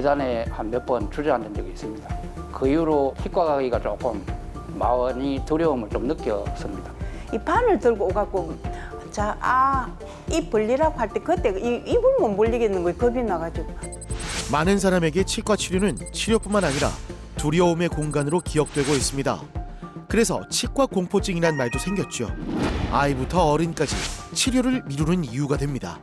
계단에 한 몇 번 주저앉은 적이 있습니다. 그 이후로 치과 가기가 조금 마음이 두려움을 좀 느꼈습니다. 이 바늘 들고 오갖고 자, 아, 입 벌리라고 할 때 그때 이, 입을 못 벌리겠는 거예요. 겁이 나가지고. 많은 사람에게 치과 치료는 치료뿐만 아니라 두려움의 공간으로 기억되고 있습니다. 그래서 치과 공포증이란 말도 생겼죠. 아이부터 어른까지 치료를 미루는 이유가 됩니다.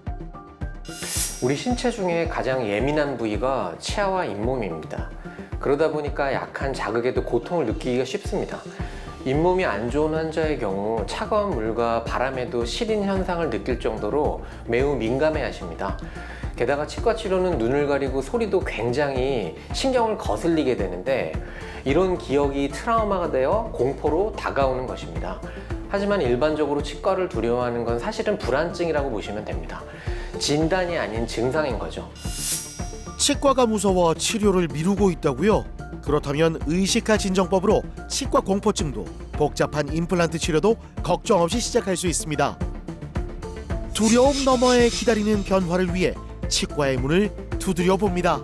우리 신체 중에 가장 예민한 부위가 치아와 잇몸입니다. 그러다 보니까 약한 자극에도 고통을 느끼기가 쉽습니다. 잇몸이 안 좋은 환자의 경우 차가운 물과 바람에도 시린 현상을 느낄 정도로 매우 민감해 하십니다. 게다가 치과 치료는 눈을 가리고 소리도 굉장히 신경을 거슬리게 되는데 이런 기억이 트라우마가 되어 공포로 다가오는 것입니다. 하지만 일반적으로 치과를 두려워하는 건 사실은 불안증이라고 보시면 됩니다. 진단이 아닌 증상인 거죠. 치과가 무서워 치료를 미루고 있다고요? 그렇다면 의식화 진정법으로 치과 공포증도 복잡한 임플란트 치료도 걱정 없이 시작할 수 있습니다. 두려움 너머에 기다리는 변화를 위해 치과의 문을 두드려 봅니다.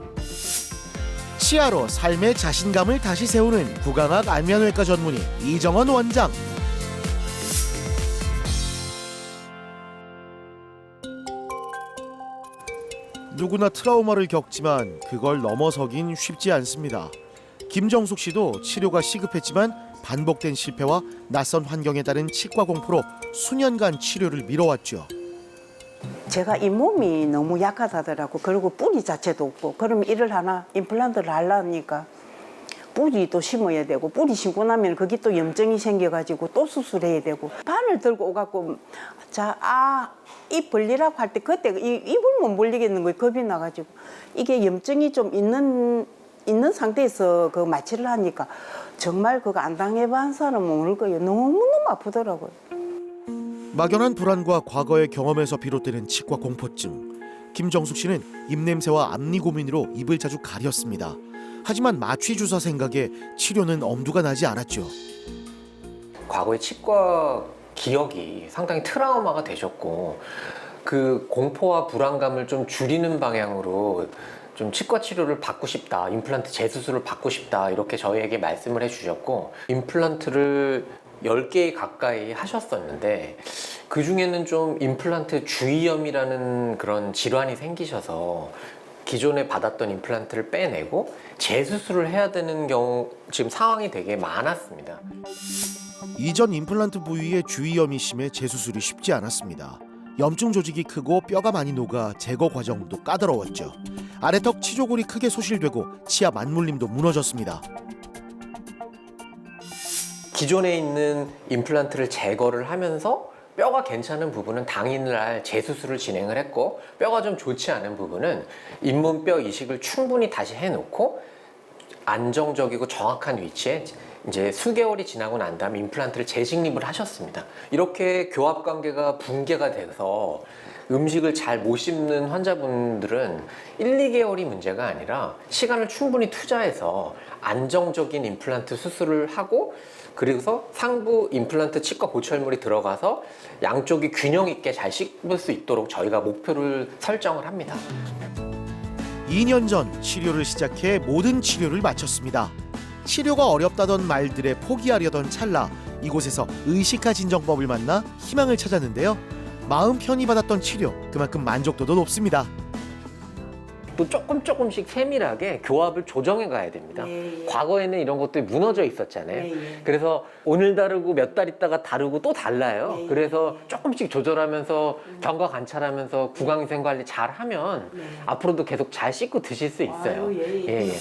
치아로 삶의 자신감을 다시 세우는 구강학 안면외과 전문의 이정원 원장. 누구나 트라우마를 겪지만 그걸 넘어서긴 쉽지 않습니다. 김정숙 씨도 치료가 시급했지만 반복된 실패와 낯선 환경에 따른 치과 공포로 수년간 치료를 미뤄왔죠. 제가 이 몸이 너무 약하다더라고. 그리고 뿌리 자체도 없고. 그럼 일을 하나 임플란트를 하려니까 뿌리도 심어야 되고 뿌리 심고 나면 거기 또 염증이 생겨가지고 또 수술해야 되고 바늘 들고 오갖고 자, 아, 입 벌리라고 할 때 그때 이, 입을 못 벌리겠는 거예요. 겁이 나가지고 이게 염증이 좀 있는 있는 상태에서 그 마취를 하니까 정말 그거 안 당해본 사람은 모를 거예요. 너무너무 아프더라고요. 막연한 불안과 과거의 경험에서 비롯되는 치과 공포증. 김정숙 씨는 입냄새와 앞니 고민으로 입을 자주 가렸습니다. 하지만 마취 주사 생각에 치료는 엄두가 나지 않았죠. 과거의 치과 기억이 상당히 트라우마가 되셨고 그 공포와 불안감을 좀 줄이는 방향으로 좀 치과 치료를 받고 싶다, 임플란트 재수술을 받고 싶다 이렇게 저희에게 말씀을 해주셨고 임플란트를 10개 가까이 하셨었는데 그 중에는 좀 임플란트 주위염이라는 그런 질환이 생기셔서 기존에 받았던 임플란트를 빼내고 재수술을 해야 되는 경우 지금 상황이 되게 많았습니다. 이전 임플란트 부위의 주위염이 심해 재수술이 쉽지 않았습니다. 염증 조직이 크고 뼈가 많이 녹아 제거 과정도 까다로웠죠. 아래턱 치조골이 크게 소실되고 치아 맞물림도 무너졌습니다. 기존에 있는 임플란트를 제거를 하면서 뼈가 괜찮은 부분은 당일날 재수술을 진행을 했고 뼈가 좀 좋지 않은 부분은 잇몸뼈 이식을 충분히 다시 해놓고 안정적이고 정확한 위치에 이제 수개월이 지나고 난 다음 임플란트를 재식립을 하셨습니다. 이렇게 교합 관계가 붕괴가 돼서 음식을 잘 못 씹는 환자분들은 1, 2개월이 문제가 아니라 시간을 충분히 투자해서 안정적인 임플란트 수술을 하고 그리고서 상부 임플란트 치과 보철물이 들어가서 양쪽이 균형 있게 잘 씹을 수 있도록 저희가 목표를 설정을 합니다. 2년 전 치료를 시작해 모든 치료를 마쳤습니다. 치료가 어렵다던 말들에 포기하려던 찰나 이곳에서 의식화 진정법을 만나 희망을 찾았는데요. 마음 편히 받았던 치료 그만큼 만족도도 높습니다. 또 조금 조금씩 세밀하게 교합을 조정해 가야 됩니다. 예, 예. 과거에는 이런 것들이 무너져 있었잖아요. 예, 예. 그래서 오늘 다르고 몇 달 있다가 다르고 또 달라요. 예, 예, 그래서 예. 조금씩 조절하면서 경과 관찰하면서 구강위생 관리 잘 하면 앞으로도 계속 잘 씻고 드실 수 있어요. 아유, 예, 예. 예, 예.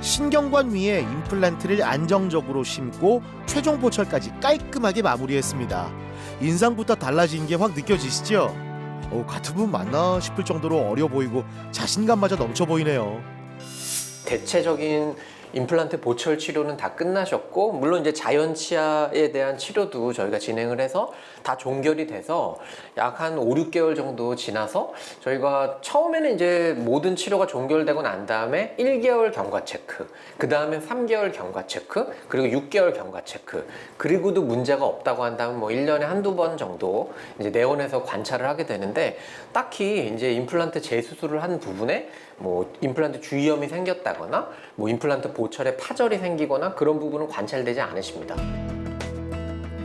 신경관 위에 임플란트를 안정적으로 심고 최종 보철까지 깔끔하게 마무리했습니다. 인상부터 달라진 게 확 느껴지시죠? 어, 같은 분 맞나 싶을 정도로 어려 보이고 자신감마저 넘쳐 보이네요. 대체적인 임플란트 보철 치료는 다 끝나셨고 물론 이제 자연 치아에 대한 치료도 저희가 진행을 해서 다 종결이 돼서 약 한 5, 6개월 정도 지나서 저희가 처음에는 이제 모든 치료가 종결되고 난 다음에 1개월 경과 체크, 그 다음에 3개월 경과 체크, 그리고 6개월 경과 체크, 그리고도 문제가 없다고 한다면 뭐 1년에 한두 번 정도 이제 내원해서 관찰을 하게 되는데 딱히 이제 임플란트 재수술을 한 부분에 뭐 임플란트 주위염이 생겼다거나 뭐 임플란트 보 철에 파절이 생기거나 그런 부분은 관찰되지 않으십니다.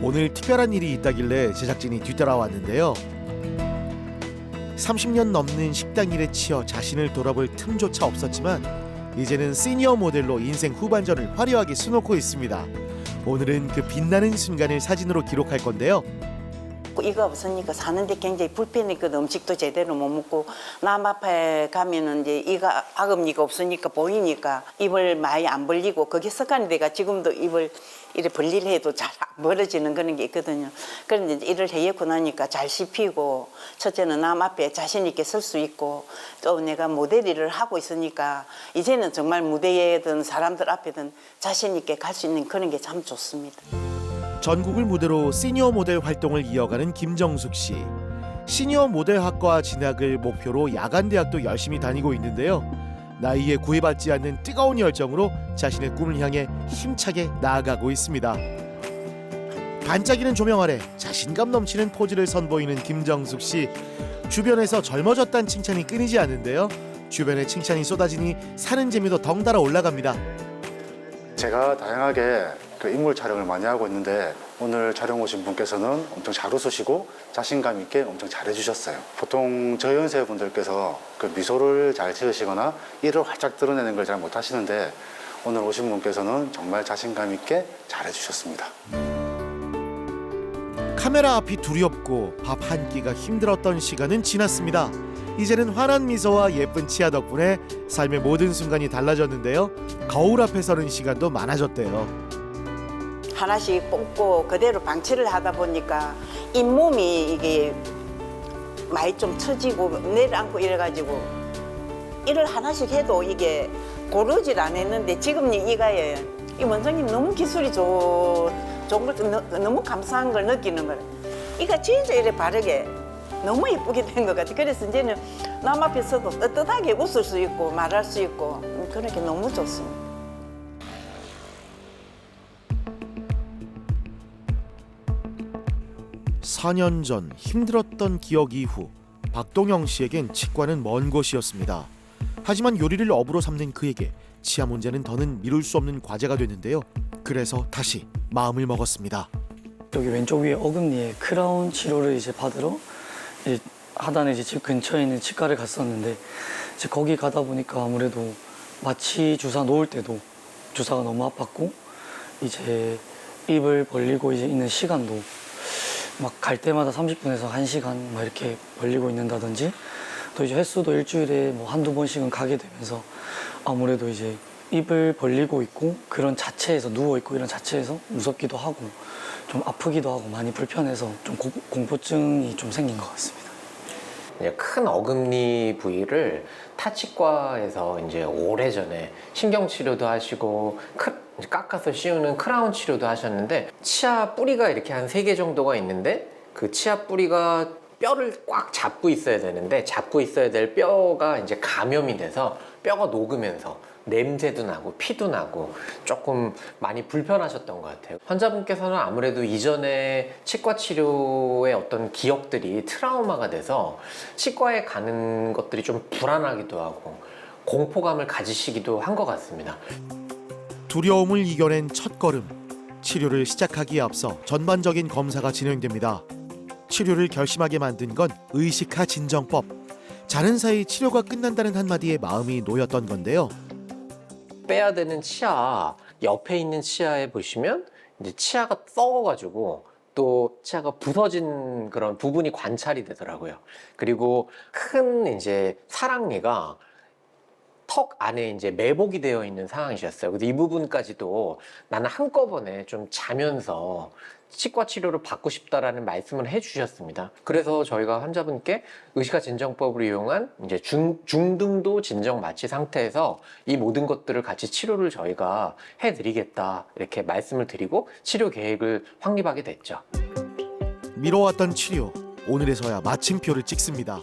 오늘 특별한 일이 있다길래 제작진이 뒤따라왔는데요. 30년 넘는 식당 일에 치여 자신을 돌아볼 틈조차 없었지만 이제는 시니어 모델로 인생 후반전을 화려하게 수놓고 있습니다. 오늘은 그 빛나는 순간을 사진으로 기록할 건데요. 이거 없으니까 사는데 굉장히 불편했거든. 음식도 제대로 못 먹고 남 앞에 가면은 이제 이가 아금니가 없으니까 보이니까 입을 많이 안 벌리고 그게 습관이 돼가 지금도 입을 이래 벌리려 해도 잘 안 벌어지는 그런 게 있거든요. 그런데 이제 일을 해놓고 나니까 잘 씹히고 첫째는 남 앞에 자신 있게 설 수 있고 또 내가 모델 일을 하고 있으니까 이제는 정말 무대에든 사람들 앞에든 자신 있게 갈 수 있는 그런 게 참 좋습니다. 전국을 무대로 시니어 모델 활동을 이어가는 김정숙 씨. 시니어 모델학과 진학을 목표로 야간 대학도 열심히 다니고 있는데요. 나이에 구애받지 않는 뜨거운 열정으로 자신의 꿈을 향해 힘차게 나아가고 있습니다. 반짝이는 조명 아래 자신감 넘치는 포즈를 선보이는 김정숙 씨. 주변에서 젊어졌다는 칭찬이 끊이지 않는데요. 주변에 칭찬이 쏟아지니 사는 재미도 덩달아 올라갑니다. 제가 다양하게 그 인물 촬영을 많이 하고 있는데 오늘 촬영 오신 분께서는 엄청 잘 웃으시고 자신감 있게 엄청 잘 해 주셨어요. 보통 저희 연세분들께서 그 미소를 잘 지으시거나 이를 활짝 드러내는 걸 잘 못 하시는데 오늘 오신 분께서는 정말 자신감 있게 잘 해 주셨습니다. 카메라 앞이 두렵고 밥 한 끼가 힘들었던 시간은 지났습니다. 이제는 환한 미소와 예쁜 치아 덕분에 삶의 모든 순간이 달라졌는데요. 거울 앞에 서는 시간도 많아졌대요. 하나씩 뽑고 그대로 방치를 하다 보니까 잇몸이 이게 많이 좀 처지고 내려앉고 이래가지고 일을 하나씩 해도 이게 고르질 않았는데 지금 이가에 이 원장님 너무 기술이 좋, 좋은 걸 너- 너무 감사한 걸 느끼는 거예요. 이가 진짜 이래 바르게 너무 예쁘게 된 것 같아. 그래서 이제는 남 앞에서도 떳떳하게 웃을 수 있고 말할 수 있고 그런 게 너무 좋습니다. 사년전 힘들었던 기억 이후 박동영 씨에겐 치과는 먼 곳이었습니다. 하지만 요리를 업으로 삼는 그에게 치아 문제는 더는 미룰 수 없는 과제가 됐는데요. 그래서 다시 마음을 먹었습니다. 여기 왼쪽 위에 어금니에 크라운 치료를 이제 받으러 이제 하단에 이제 집 근처에 있는 치과를 갔었는데 이제 거기 가다 보니까 아무래도 마취 주사 놓을 때도 주사가 너무 아팠고 이제 입을 벌리고 이제 있는 시간도 막 갈 때마다 30분에서 1시간 막 이렇게 벌리고 있는다든지 또 이제 횟수도 일주일에 뭐 한두 번씩은 가게 되면서 아무래도 이제 입을 벌리고 있고 그런 자체에서 누워 있고 이런 자체에서 무섭기도 하고 좀 아프기도 하고 많이 불편해서 좀 고- 공포증이 좀 생긴 것 같습니다. 큰 어금니 부위를 타치과에서 이제 오래전에 신경 치료도 하시고 크- 깎아서 씌우는 크라운 치료도 하셨는데 치아 뿌리가 이렇게 한 세 개 정도가 있는데 그 치아 뿌리가 뼈를 꽉 잡고 있어야 되는데 잡고 있어야 될 뼈가 이제 감염이 돼서 뼈가 녹으면서 냄새도 나고 피도 나고 조금 많이 불편하셨던 것 같아요. 환자분께서는 아무래도 이전에 치과 치료의 어떤 기억들이 트라우마가 돼서 치과에 가는 것들이 좀 불안하기도 하고 공포감을 가지시기도 한 것 같습니다. 두려움을 이겨낸 첫 걸음. 치료를 시작하기에 앞서 전반적인 검사가 진행됩니다. 치료를 결심하게 만든 건 의식화 진정법. 자는 사이 치료가 끝난다는 한마디에 마음이 놓였던 건데요. 빼야 되는 치아 옆에 있는 치아에 보시면 이제 치아가 썩어가지고 또 치아가 부서진 그런 부분이 관찰이 되더라고요. 그리고 큰 이제 사랑니가 턱 안에 이제 매복이 되어 있는 상황이셨어요. 그래서 이 부분까지도 나는 한꺼번에 좀 자면서 치과 치료를 받고 싶다라는 말씀을 해주셨습니다. 그래서 저희가 환자분께 의식화 진정법을 이용한 이제 중, 중등도 진정 마취 상태에서 이 모든 것들을 같이 치료를 저희가 해드리겠다 이렇게 말씀을 드리고 치료 계획을 확립하게 됐죠. 미뤄왔던 치료 오늘에서야 마침표를 찍습니다.